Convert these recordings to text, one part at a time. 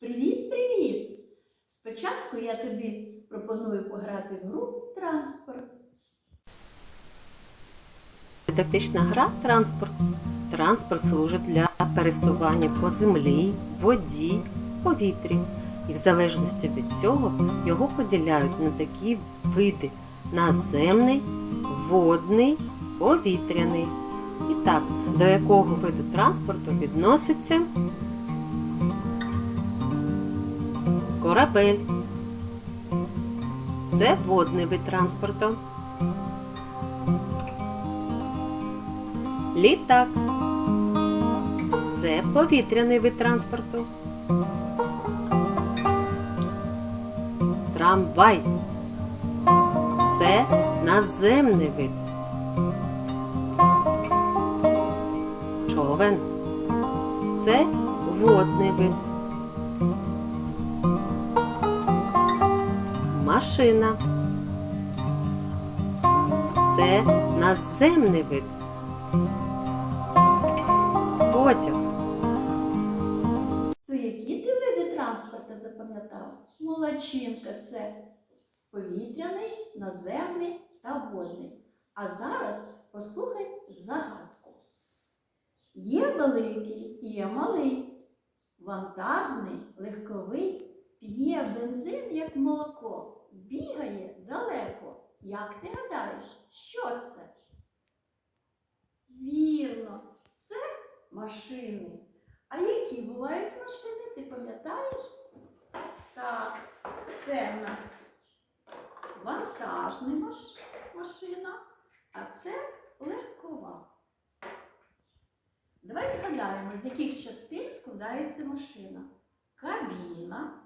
Привіт, привіт! Спочатку я тобі пропоную пограти в гру транспорт. Дидактична гра транспорт. Транспорт служить для пересування по землі, воді, повітрі. І в залежності від цього його поділяють на такі види: наземний, водний, повітряний. І так, до якого виду транспорту відноситься корабель. Це водний вид транспорту. Літак. Це повітряний вид транспорту. Трамвай. Це наземний вид. Човен. Це водний вид. Машина. Це наземний вид. Потяг. То які ти види транспорту запам'ятав? Молодчинка це повітряний, наземний та водний. А зараз послухай загадку. Є великий, є малий, вантажний, легковий, п'є бензин, як молоко, бігає далеко. Як ти гадаєш, що це? Вірно, це машини. А які бувають машини, ти пам'ятаєш? Так, це в нас вантажна машина, а це Давай з яких частин складається машина. Кабіна,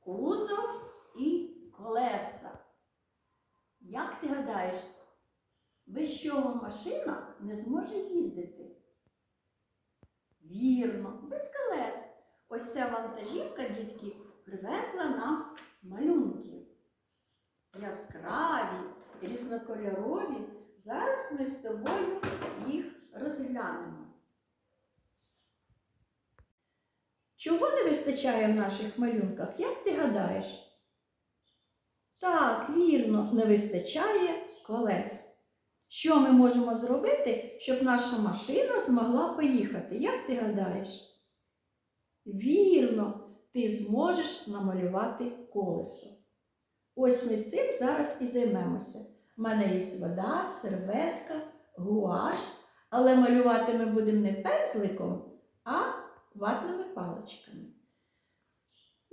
кузов і колеса. Як ти гадаєш, без чого машина не зможе їздити? Вірно, без колес. Ось ця вантажівка, дітки, привезла нам малюнки. Яскраві, різнокольорові. Зараз ми з тобою їх розглянемо. Чого не вистачає в наших малюнках, як ти гадаєш? Так, вірно, не вистачає колес. Що ми можемо зробити, щоб наша машина змогла поїхати? Як ти гадаєш? Вірно, ти зможеш намалювати колесо. Ось ми цим зараз і займемося. У мене є вода, серветка, гуаш, але малювати ми будемо не пензликом, а ватними паличками.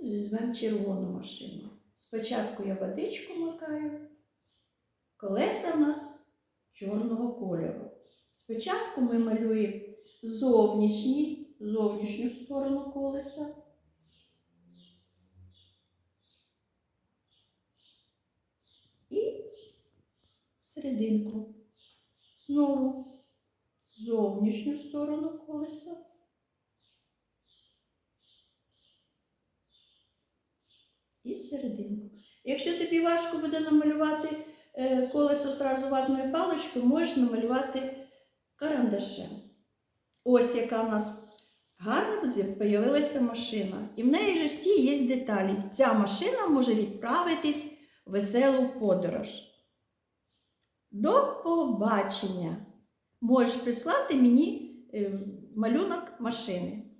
Візьмемо червону машину. Спочатку я водичку макаю. Колеса у нас чорного кольору. Спочатку ми малюємо зовнішній, зовнішню сторону колеса. І серединку. Знову зовнішню сторону колеса. І серединку. Якщо тобі важко буде намалювати е, колесо зразу ватною паличкою, можеш намалювати карандашем. Ось яка в нас гарна з'явилася машина. І в неї вже всі є деталі. Ця машина може відправитись в веселу подорож. До побачення! Можеш прислати мені е, малюнок машини.